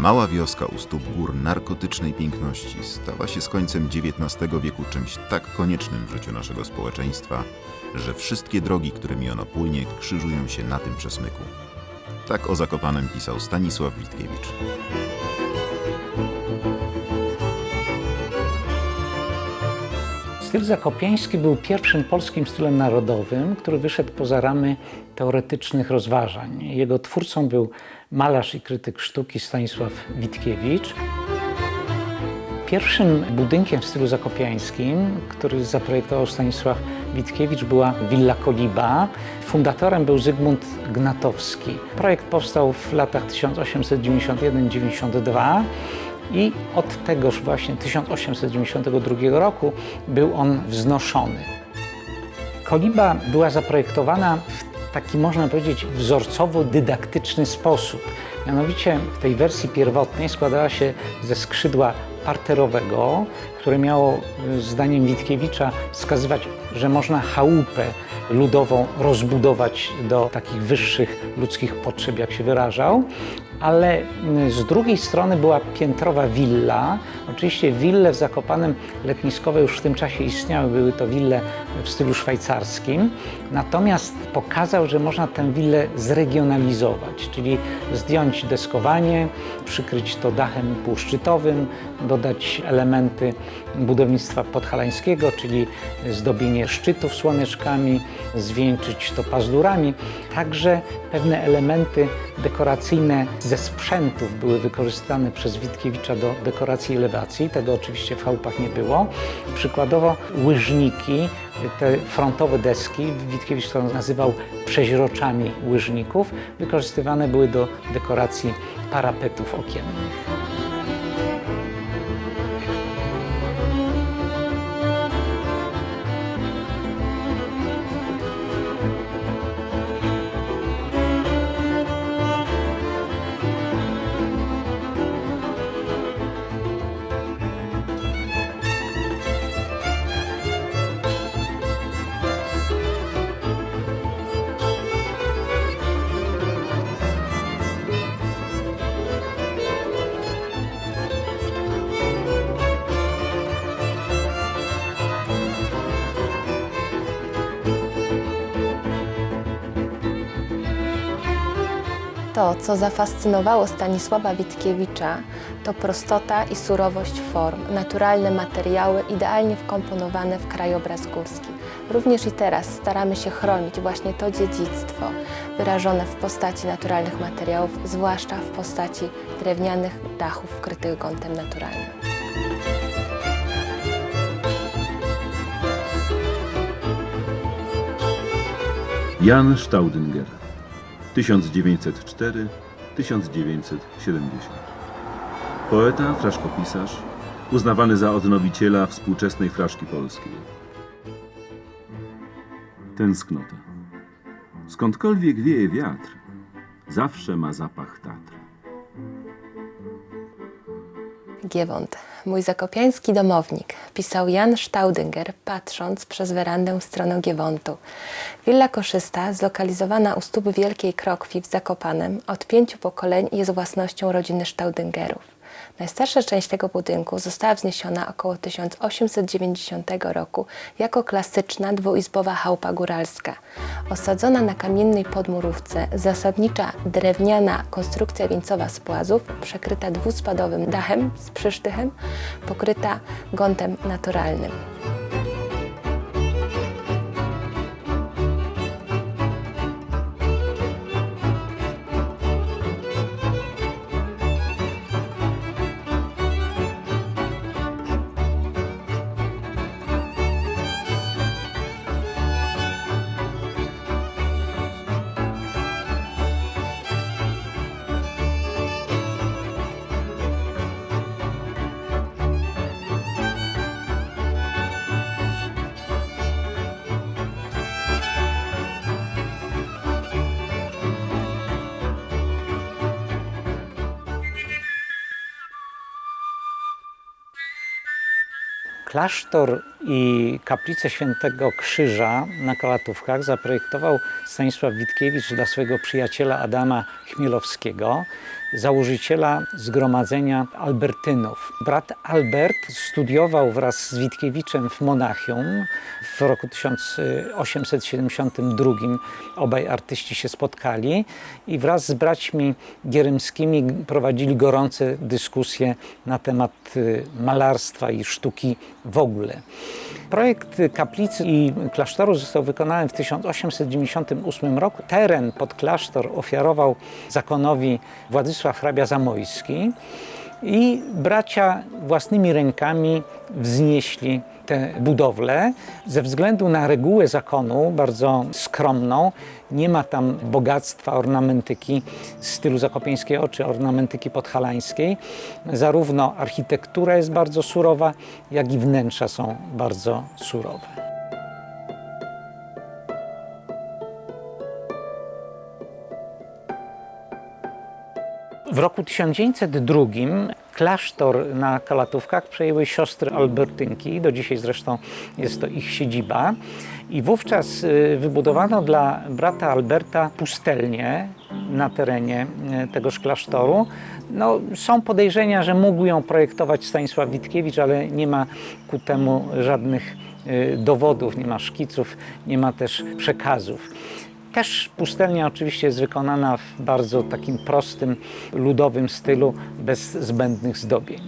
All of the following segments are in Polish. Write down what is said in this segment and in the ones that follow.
Mała wioska u stóp gór narkotycznej piękności stała się z końcem XIX wieku czymś tak koniecznym w życiu naszego społeczeństwa, że wszystkie drogi, którymi ono płynie, krzyżują się na tym przesmyku. Tak o Zakopanem pisał Stanisław Witkiewicz. Styl zakopiański był pierwszym polskim stylem narodowym, który wyszedł poza ramy teoretycznych rozważań. Jego twórcą był malarz i krytyk sztuki Stanisław Witkiewicz. Pierwszym budynkiem w stylu zakopiańskim, który zaprojektował Stanisław Witkiewicz, była Villa Koliba. Fundatorem był Zygmunt Gnatowski. Projekt powstał w latach 1891-92 i od tegoż właśnie 1892 roku był on wznoszony. Koliba była zaprojektowana w taki, można powiedzieć, wzorcowo-dydaktyczny sposób. Mianowicie w tej wersji pierwotnej składała się ze skrzydła parterowego, które miało, zdaniem Witkiewicza, wskazywać, że można chałupę ludową rozbudować do takich wyższych ludzkich potrzeb, jak się wyrażał, ale z drugiej strony była piętrowa willa. Oczywiście wille w Zakopanem letniskowe już w tym czasie istniały, były to wille w stylu szwajcarskim, natomiast pokazał, że można tę willę zregionalizować, czyli zdjąć deskowanie, przykryć to dachem półszczytowym, dodać elementy budownictwa podhalańskiego, czyli zdobienie szczytów słoneczkami, zwieńczyć to pazdurami. Także pewne elementy dekoracyjne ze sprzętów były wykorzystane przez Witkiewicza do dekoracji elewacji. Tego oczywiście w chałupach nie było. Przykładowo łyżniki, te frontowe deski, Witkiewicz to nazywał przeźroczami łyżników, wykorzystywane były do dekoracji parapetów okiennych. To, co zafascynowało Stanisława Witkiewicza, to prostota i surowość form, naturalne materiały idealnie wkomponowane w krajobraz górski. Również i teraz staramy się chronić właśnie to dziedzictwo wyrażone w postaci naturalnych materiałów, zwłaszcza w postaci drewnianych dachów wkrytych gątem naturalnym. Jan Staudinger 1904-1970 Poeta, fraszkopisarz, uznawany za odnowiciela współczesnej fraszki polskiej. Tęsknota. Skądkolwiek wieje wiatr, zawsze ma zapach Tatr. Giewont, mój zakopiański domownik, pisał Jan Staudinger, patrząc przez werandę w stronę Giewontu. Willa Koszysta, zlokalizowana u stóp Wielkiej Krokwi w Zakopanem, od pięciu pokoleń jest własnością rodziny Staudingerów. Najstarsza część tego budynku została wzniesiona około 1890 roku jako klasyczna dwuizbowa chałupa góralska. Osadzona na kamiennej podmurówce, zasadnicza drewniana konstrukcja wieńcowa z płazów, przekryta dwuspadowym dachem z przysztychem, pokryta gątem naturalnym. Klasztor i kaplicę Świętego Krzyża na Kalatówkach zaprojektował Stanisław Witkiewicz dla swojego przyjaciela Adama Chmielowskiego, założyciela Zgromadzenia Albertynów. Brat Albert studiował wraz z Witkiewiczem w Monachium. W roku 1872 obaj artyści się spotkali i wraz z braćmi gierymskimi prowadzili gorące dyskusje na temat y, malarstwa i sztuki w ogóle. Projekt kaplicy i klasztoru został wykonany w 1898 roku. Teren pod klasztor ofiarował zakonowi Władysław hrabia Zamojski i bracia własnymi rękami wznieśli tę budowlę. Ze względu na regułę zakonu, bardzo skromną, nie ma tam bogactwa ornamentyki stylu zakopiańskiego czy ornamentyki podhalańskiej. Zarówno architektura jest bardzo surowa, jak i wnętrza są bardzo surowe. W roku 1902 klasztor na Kalatówkach przejęły siostry Albertynki, do dzisiaj zresztą jest to ich siedziba. I wówczas y, wybudowano dla brata Alberta pustelnię na terenie y, tegoż klasztoru. No, są podejrzenia, że mógł ją projektować Stanisław Witkiewicz, ale nie ma ku temu żadnych y, dowodów, nie ma szkiców, nie ma też przekazów. Też pustelnia oczywiście jest wykonana w bardzo takim prostym, ludowym stylu, bez zbędnych zdobień.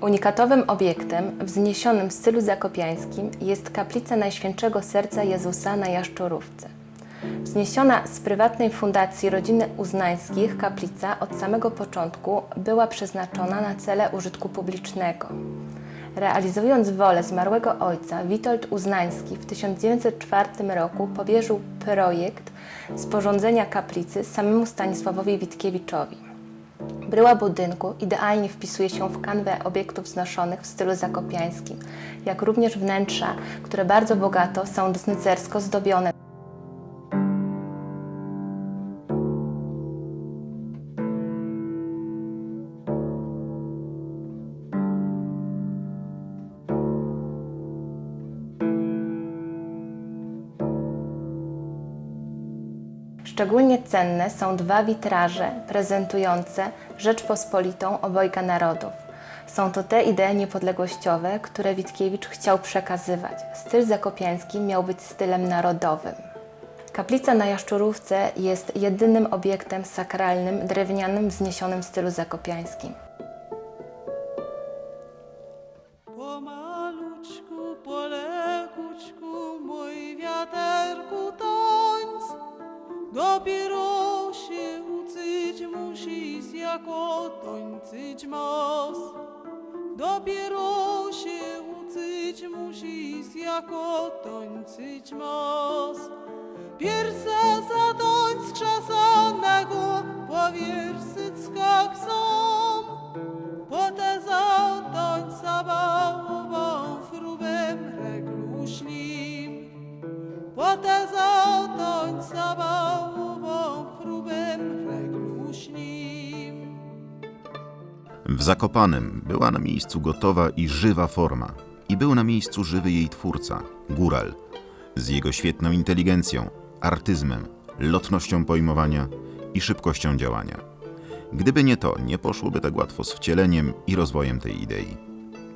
Unikatowym obiektem wzniesionym w stylu zakopiańskim jest kaplica Najświętszego Serca Jezusa na Jaszczurówce. Wzniesiona z prywatnej fundacji rodziny Uznańskich, kaplica od samego początku była przeznaczona na cele użytku publicznego. Realizując wolę zmarłego ojca, Witold Uznański w 1904 roku powierzył projekt sporządzenia kaplicy samemu Stanisławowi Witkiewiczowi. Bryła budynku idealnie wpisuje się w kanwę obiektów wznoszonych w stylu zakopiańskim, jak również wnętrza, które bardzo bogato są dysnycersko zdobione. Szczególnie cenne są dwa witraże prezentujące Rzeczpospolitą obojga narodów. Są to te idee niepodległościowe, które Witkiewicz chciał przekazywać. Styl zakopiański miał być stylem narodowym. Kaplica na Jaszczurówce jest jedynym obiektem sakralnym drewnianym wzniesionym w stylu zakopiańskim. Masz. Dopiero się uczyć musisz, jako tańczyć masz. Pierwsza za tańc krzesanego, po wierszyckach są. Pote zatań zabałową frubem regluśnim. Pote zatań W Zakopanem była na miejscu gotowa i żywa forma. I był na miejscu żywy jej twórca, Góral, z jego świetną inteligencją, artyzmem, lotnością pojmowania i szybkością działania. Gdyby nie to, nie poszłoby tak łatwo z wcieleniem i rozwojem tej idei,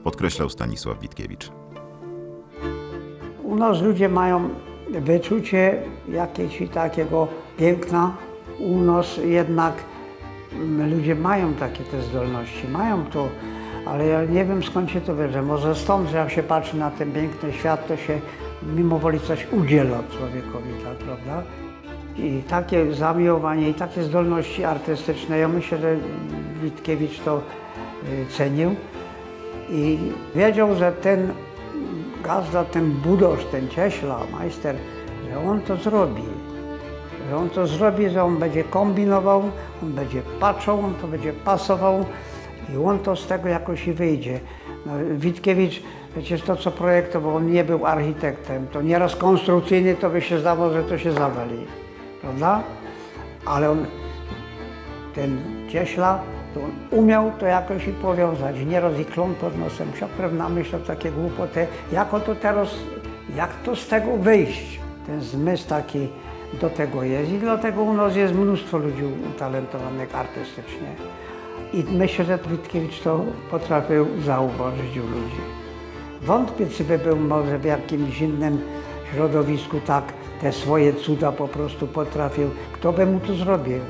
podkreślał Stanisław Witkiewicz. U nas ludzie mają wyczucie jakiegoś takiego piękna. U nas jednak ludzie mają takie te zdolności, mają to, ale ja nie wiem skąd się to bierze. Może stąd, że jak się patrzy na ten piękny świat, to się mimo woli coś udziela człowiekowi, tak, prawda? I takie zamiłowanie i takie zdolności artystyczne, ja myślę, że Witkiewicz to y, cenił i wiedział, że ten gazda, ten budosz, ten cieśla, majster, że on to zrobi. Że on to zrobi, że on będzie kombinował, on będzie patrzył, on to będzie pasował i on to z tego jakoś i wyjdzie. No, Witkiewicz, przecież to co projektował, on nie był architektem. To nieraz konstrukcyjny, to by się zdawało, że to się zawali, prawda? Ale on, ten Cieśla, to on umiał to jakoś i powiązać. Nieraz i klon pod nosem. Siopre namyślał takie głupoty. Jak to teraz, jak to z tego wyjść? Ten zmysł taki do tego jest i dlatego u nas jest mnóstwo ludzi utalentowanych artystycznie. I myślę, że Witkiewicz to potrafił zauważyć u ludzi. Wątpię, czy by był może w jakimś innym środowisku tak te swoje cuda po prostu potrafił. Kto by mu to zrobił?